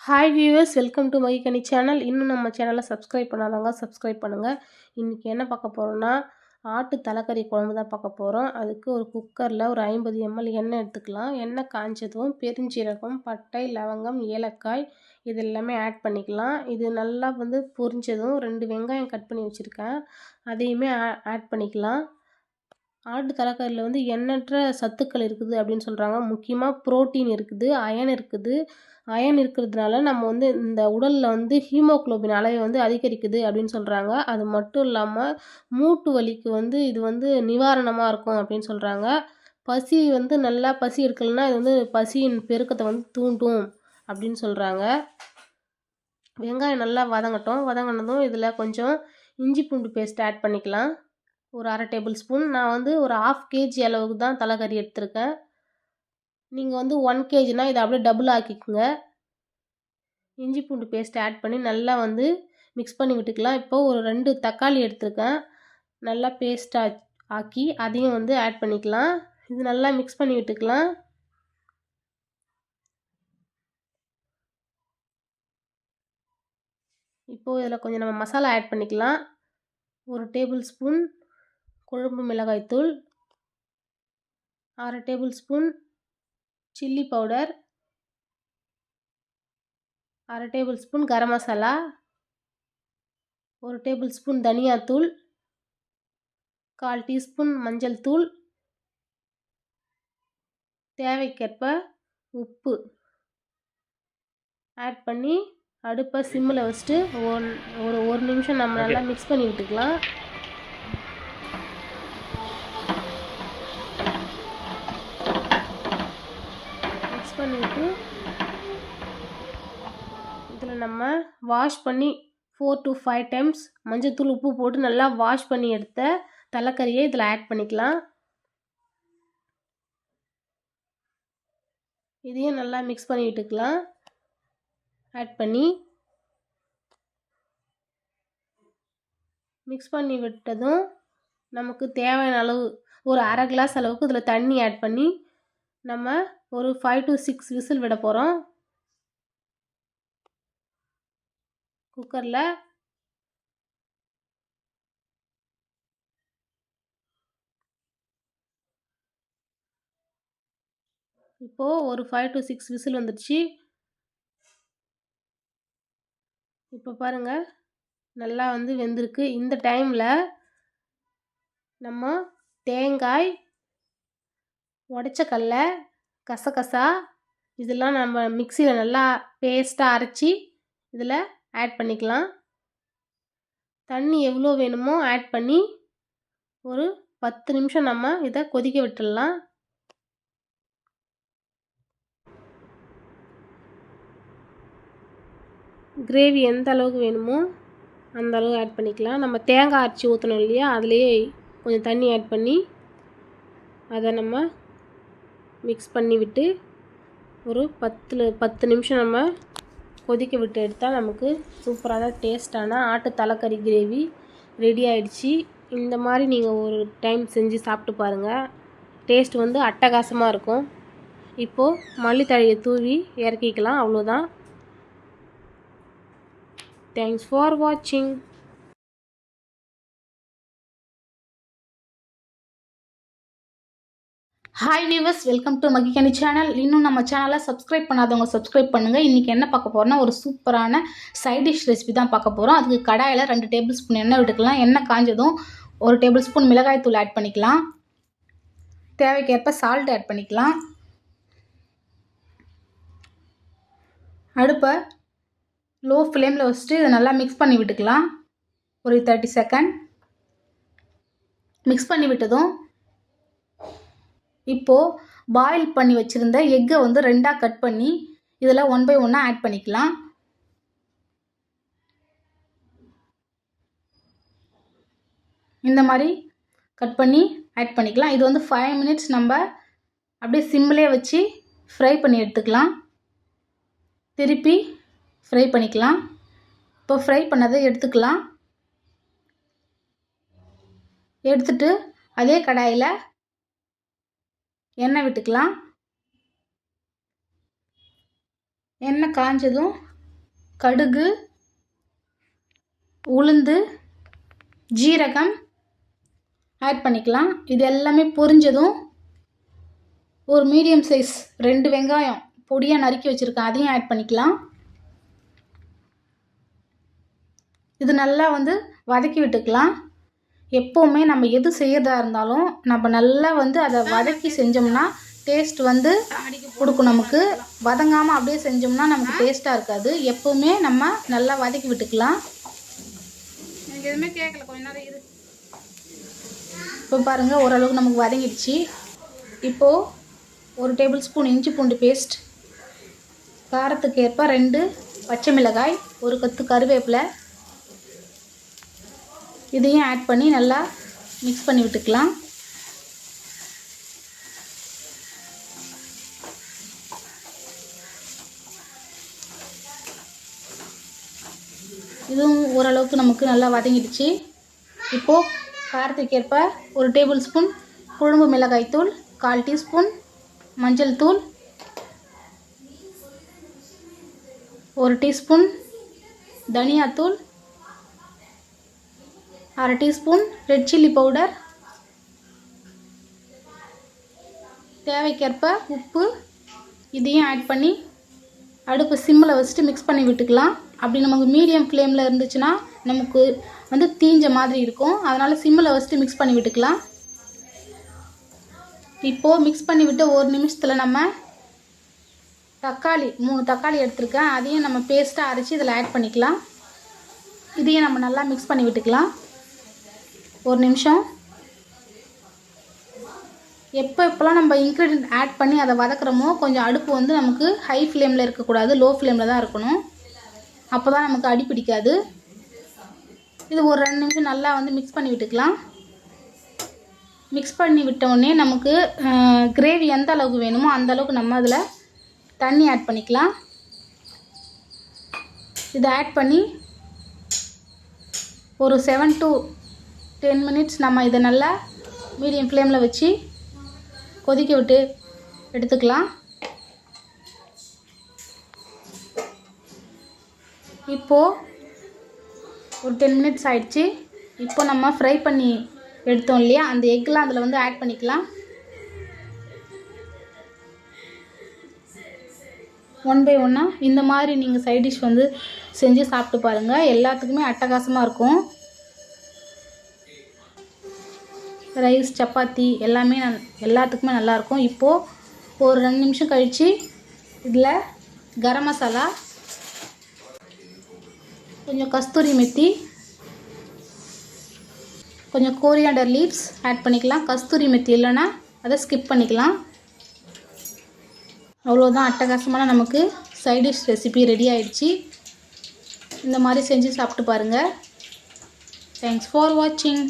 Hi viewers welcome to மைக்கனி channel இன்னும் நம்ம சேனலை சப்ஸ்கிரைப் பண்ணாதவங்க சப்ஸ்கிரைப் பண்ணுங்கள் இன்றைக்கி என்ன பார்க்க போகிறோன்னா ஆட்டு தலைக்கறி குழம்பு தான் பார்க்க போகிறோம் அதுக்கு ஒரு குக்கரில் ஒரு ஐம்பது எம்எல் எண்ணெய் எடுத்துக்கலாம். எண்ணெய் காய்ஞ்சதும் பெருஞ்சீரகம் பட்டை லவங்கம் ஏலக்காய் இது எல்லாமே ஆட் பண்ணிக்கலாம். இது நல்லா வந்து பொரிஞ்சதும் ரெண்டு வெங்காயம் கட் பண்ணி வச்சுருக்கேன். அதையுமே ஆட் பண்ணிக்கலாம். ஆட்டு தலைக்கறியில் வந்து எண்ணற்ற சத்துக்கள் இருக்குது அப்படின்னு சொல்கிறாங்க முக்கியமாக புரோட்டீன் இருக்குது அயன் இருக்குது. அயன் இருக்கிறதுனால நம்ம வந்து இந்த உடலில் வந்து ஹீமோக்ளோபின் அளவை வந்து அதிகரிக்குது அப்படின்னு சொல்கிறாங்க அது மட்டும் இல்லாமல் மூட்டு வலிக்கு வந்து இது வந்து நிவாரணமாக இருக்கும் அப்படின்னு சொல்கிறாங்க பசி வந்து நல்லா பசி இருக்கலைன்னா இது வந்து பசியின் பெருக்கத்தை வந்து தூண்டும் அப்படின்னு சொல்கிறாங்க வெங்காயம் நல்லா வதங்கட்டும். வதங்கினதும் இதில் கொஞ்சம் இஞ்சி பூண்டு பேஸ்ட் ஆட் பண்ணிக்கலாம். ஒரு அரை டேபிள் ஸ்பூன். நான் வந்து ஒரு ஆஃப் கேஜி அளவுக்கு தான் தலைக்கறி எடுத்திருக்கேன். நீங்கள் வந்து ஒன் கேஜினால் இதை அப்படியே டபுள் ஆக்கிக்கோங்க. இஞ்சி பூண்டு பேஸ்ட் ஆட் பண்ணி நல்லா வந்து மிக்ஸ் பண்ணி விட்டுக்கலாம். இப்போது ஒரு ரெண்டு தக்காளி எடுத்திருக்கேன். நல்லா பேஸ்ட்டாக ஆக்கி அதையும் வந்து ஆட் பண்ணிக்கலாம். இது நல்லா மிக்ஸ் பண்ணி விட்டுக்கலாம். இப்போது இதில் கொஞ்சம் நம்ம மசாலா ஆட் பண்ணிக்கலாம். ஒரு டேபிள் ஸ்பூன். குழம்பு மிளகாய்த்தூள் அரை டேபிள் ஸ்பூன் சில்லி பவுடர் அரை டேபிள் ஸ்பூன் கரம் மசாலா ஒரு டேபிள் ஸ்பூன் தனியாத்தூள் கால் டீஸ்பூன் மஞ்சள் தூள் தேவைக்கேற்ப உப்பு ஆட் பண்ணி அடுப்பை சிம்மில் வச்சுட்டு ஒன் ஒரு ஒரு நிமிஷம் நம்ம நல்லா மிக்ஸ் பண்ணி விட்டுக்கலாம் மிக்ஸ் பண்ணிவிட்டு இதில் நம்ம வாஷ் பண்ணி ஃபோர் டு ஃபைவ் டைம்ஸ் மஞ்சத்தூள் உப்பு போட்டு நல்லா வாஷ் பண்ணி எடுத்த தலைக்கறியை இதில் ஆட் பண்ணிக்கலாம். இதையும் நல்லா மிக்ஸ் பண்ணி விட்டுக்கலாம். ஆட் பண்ணி மிக்ஸ் பண்ணி விட்டதும் நமக்கு தேவையான அளவு ஒரு அரை கிளாஸ் அளவுக்கு இதில் தண்ணி ஆட் பண்ணி நம்ம ஒரு ஃபைவ் டு சிக்ஸ் விசில் விட போகிறோம் குக்கரில் இப்போது ஒரு ஃபைவ் டு சிக்ஸ் விசில் வந்துடுச்சு. இப்போ பாருங்கள் நல்லா வந்து வெந்திருக்கு. இந்த டைமில் நம்ம தேங்காய் உடச்ச கடல கசகசா இதெல்லாம் நம்ம மிக்சியில் நல்லா பேஸ்ட்டாக அரைச்சி இதில் ஆட் பண்ணிக்கலாம். தண்ணி எவ்வளோ வேணுமோ ஆட் பண்ணி ஒரு பத்து நிமிஷம் நம்ம இதை கொதிக்க விட்டுடலாம். கிரேவி எந்த அளவுக்கு வேணுமோ அந்த அளவு ஆட் பண்ணிக்கலாம். நம்ம தேங்காய் அரைச்சி ஊற்றணும் இல்லையா? அதுலேயே கொஞ்சம் தண்ணி ஆட் பண்ணி அதை நம்ம மிக்ஸ் பண்ணி விட்டு ஒரு பத்தில் பத்து நிமிஷம் நம்ம கொதிக்க விட்டு எடுத்தால் நமக்கு சூப்பரான டேஸ்ட்டான ஆட்டு தலைக்கறி கிரேவி ரெடி ஆயிடுச்சு. இந்த மாதிரி நீங்கள் ஒரு டைம் செஞ்சு சாப்பிட்டு பாருங்கள் டேஸ்ட் வந்து அட்டகாசமாக இருக்கும். இப்போது மல்லித்தழையை தூவி இறக்கிக்கலாம். அவ்வளோதான் தேங்க்ஸ் ஃபார் வாட்சிங் hi viewers welcome to மகிக்கணி channel இன்னும் நம்ம சேனலை சப்ஸ்கிரைப் பண்ணாதவங்க சப்ஸ்கிரைப் பண்ணுங்கள் இன்றைக்கி என்ன பார்க்க போகிறோம்னா ஒரு சூப்பரான சைட் டிஷ் ரெசிபி தான் பார்க்க போகிறோம் அதுக்கு கடாயில் ரெண்டு டேபிள் ஸ்பூன் எண்ணெய் விட்டுக்கலாம். எண்ணெய் காஞ்சதும் ஒரு டேபிள் ஸ்பூன் மிளகாய் தூள் ஆட் பண்ணிக்கலாம். தேவைக்கேற்ப சால்ட் ஆட் பண்ணிக்கலாம். அடுப்பை லோ ஃப்ளேமில் வச்சுட்டு இதை நல்லா மிக்ஸ் பண்ணி விட்டுக்கலாம். ஒரு தேர்ட்டி செகண்ட் மிக்ஸ் பண்ணி விட்டதும் இப்போது பாயில் பண்ணி வச்சுருந்த எக்கை வந்து ரெண்டாக கட் பண்ணி இதில் ஒன் பை ஒன்னாக ஆட் பண்ணிக்கலாம். இந்த மாதிரி கட் பண்ணி ஆட் பண்ணிக்கலாம். இது வந்து ஃபைவ் மினிட்ஸ் நம்ம அப்படியே சிம்மிலே வச்சு ஃப்ரை பண்ணி எடுத்துக்கலாம். திருப்பி ஃப்ரை பண்ணிக்கலாம். இப்போ ஃப்ரை பண்ணதை எடுத்துக்கலாம். எடுத்துட்டு அதே கடாயில் எண்ணெய் விட்டுக்கலாம். எண்ணெய் காஞ்சதும் கடுகு உளுந்து ஜீரகம் ஆட் பண்ணிக்கலாம். இது எல்லாமே பொரிஞ்சதும் ஒரு மீடியம் சைஸ் ரெண்டு வெங்காயம் பொடியாக நறுக்கி வச்சுருக்கேன். அதையும் ஆட் பண்ணிக்கலாம். இது நல்லா வந்து வதக்கி விட்டுக்கலாம். எப்போவுமே நம்ம எது செய்யறதா இருந்தாலும் நம்ம நல்லா வந்து அதை வதக்கி செஞ்சோம்னா டேஸ்ட் வந்து கொடுக்கும் நமக்கு. வதங்காமல் அப்படியே செஞ்சோம்னா நமக்கு டேஸ்ட்டாக இருக்காது. எப்போவுமே நம்ம நல்லா வதக்கி விட்டுக்கலாம். எனக்கு எதுவுமே கேட்கல கொஞ்ச நேரம் இப்போ பாருங்கள் ஓரளவுக்கு நமக்கு வதங்கிடுச்சு. இப்போது ஒரு டேபிள் ஸ்பூன் இஞ்சி பூண்டு பேஸ்ட் காரத்துக்கு ஏற்ப ரெண்டு பச்சை மிளகாய் ஒரு கொத்து கருவேப்பிலை இதையும் ஆட் பண்ணி நல்லா மிக்ஸ் பண்ணி விட்டுக்கலாம். இதுவும் ஓரளவுக்கு நமக்கு நல்லா வதங்கிடுச்சு. இப்போது காரத்துக்கேற்ப ஒரு டேபிள் ஸ்பூன் குழம்பு மிளகாய் தூள் கால் டீஸ்பூன் மஞ்சள் தூள் ஒரு டீஸ்பூன் தனியாத்தூள் அரை டீஸ்பூன் ரெட் சில்லி பவுடர். தேவைக்கேற்ப உப்பு இதையும் ஆட் பண்ணி அடுப்பு சிம்மில் வச்சுட்டு மிக்ஸ் பண்ணி விட்டுக்கலாம். அப்படி நமக்கு மீடியம் ஃப்ளேமில் இருந்துச்சுன்னா நமக்கு வந்து தீஞ்ச மாதிரி இருக்கும். அதனால் சிம்மில் வச்சுட்டு மிக்ஸ் பண்ணி விட்டுக்கலாம். இப்போது மிக்ஸ் பண்ணி விட்டு ஒரு நிமிஷத்தில் நம்ம தக்காளி மூணு தக்காளி எடுத்துருக்கேன். அதையும் நம்ம பேஸ்ட்டாக அரைச்சி இதில் ஆட் பண்ணிக்கலாம். இதையும் நம்ம நல்லா மிக்ஸ் பண்ணி விட்டுக்கலாம். ஒரு நிமிஷம். எப்போ எப்போல்லாம் நம்ம இன்க்ரீடியன்ட் ஆட் பண்ணி அதை வதக்குறோமோ கொஞ்சம் அடுப்பு வந்து நமக்கு ஹை ஃப்ளேமில் இருக்கக்கூடாது லோ ஃப்ளேமில் தான் இருக்கணும். அப்போ தான் நமக்கு அடி பிடிக்காது. இது ஒரு ரெண்டு நிமிஷம் நல்லா வந்து மிக்ஸ் பண்ணி விட்டுக்கலாம். மிக்ஸ் பண்ணி விட்டோடனே நமக்கு கிரேவி எந்த அளவுக்கு வேணுமோ அந்த அளவுக்கு நம்ம அதில் தண்ணி ஆட் பண்ணிக்கலாம். இதை ஆட் பண்ணி ஒரு செவன் டு டென் மினிட்ஸ் நம்ம இதை நல்லா மீடியம் ஃப்ளேமில் வச்சு கொதிக்க விட்டு எடுத்துக்கலாம். இப்போது ஒரு டென் மினிட்ஸ் ஆயிடுச்சு. இப்போ நம்ம ஃப்ரை பண்ணி எடுத்தோம் இல்லையா? அந்த எக்லாம் அதில் வந்து ஆட் பண்ணிக்கலாம். ஒன் பை ஒன்னாக இந்த மாதிரி நீங்கள் சைட் டிஷ் வந்து செஞ்சு சாப்பிட்டு பாருங்கள் எல்லாத்துக்குமே அட்டகாசமாக இருக்கும். ரைஸ் சப்பாத்தி எல்லாமே நல் எல்லாத்துக்குமே நல்லாயிருக்கும் இப்போது ஒரு ரெண்டு நிமிஷம் கழித்து இதில் கரம் மசாலா கொஞ்சம் கஸ்தூரி மெத்தி கொஞ்சம் கோரியாண்டர் லீவ்ஸ் ஆட் பண்ணிக்கலாம். கஸ்தூரி மெத்தி இல்லைன்னா அதை ஸ்கிப் பண்ணிக்கலாம். அவ்வளோதான் அட்டகாசமான நமக்கு சைட் டிஷ் ரெசிபி ரெடி ஆயிடுச்சு. இந்த மாதிரி செஞ்சு சாப்பிட்டு பாருங்கள் தேங்க்ஸ் ஃபார் வாட்சிங்